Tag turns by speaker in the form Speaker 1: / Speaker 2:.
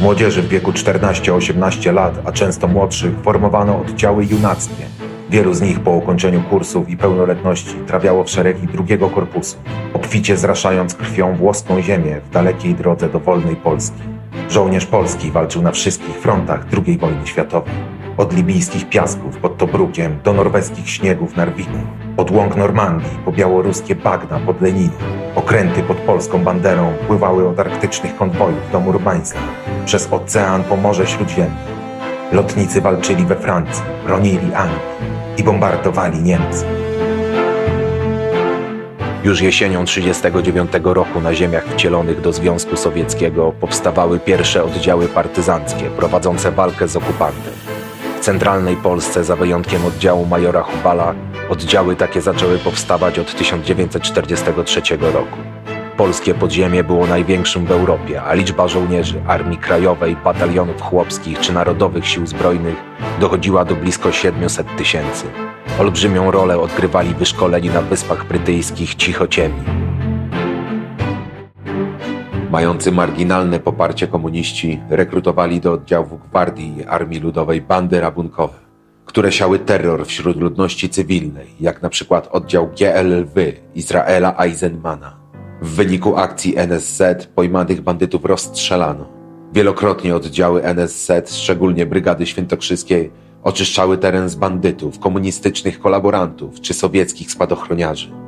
Speaker 1: Młodzieży w wieku 14-18 lat, a często młodszych, formowano oddziały junackie. Wielu z nich po ukończeniu kursów i pełnoletności trafiało w szeregi drugiego korpusu, obficie zraszając krwią włoską ziemię w dalekiej drodze do wolnej Polski. Żołnierz polski walczył na wszystkich frontach II wojny światowej. Od libijskich piasków pod Tobrukiem do norweskich śniegów Narwiku, od łąk Normandii po białoruskie bagna pod Leninem. Okręty pod polską banderą pływały od arktycznych konwojów do Murmańska, przez ocean po Morze Śródziemne. Lotnicy walczyli we Francji, bronili Anglii i bombardowali Niemcy.
Speaker 2: Już jesienią 1939 roku na ziemiach wcielonych do Związku Sowieckiego powstawały pierwsze oddziały partyzanckie prowadzące walkę z okupantem. W centralnej Polsce, za wyjątkiem oddziału majora Hubala, oddziały takie zaczęły powstawać od 1943 roku. Polskie podziemie było największym w Europie, a liczba żołnierzy Armii Krajowej, batalionów chłopskich czy Narodowych Sił Zbrojnych dochodziła do blisko 700 tysięcy. Olbrzymią rolę odgrywali wyszkoleni na Wyspach Brytyjskich cichociemni. Mający marginalne poparcie komuniści rekrutowali do oddziałów gwardii Armii Ludowej bandy rabunkowe, które siały terror wśród ludności cywilnej, jak na przykład oddział GLLW Izraela Eisenmana. W wyniku akcji NSZ pojmanych bandytów rozstrzelano. Wielokrotnie oddziały NSZ, szczególnie Brygady Świętokrzyskiej, oczyszczały teren z bandytów, komunistycznych kolaborantów czy sowieckich spadochroniarzy.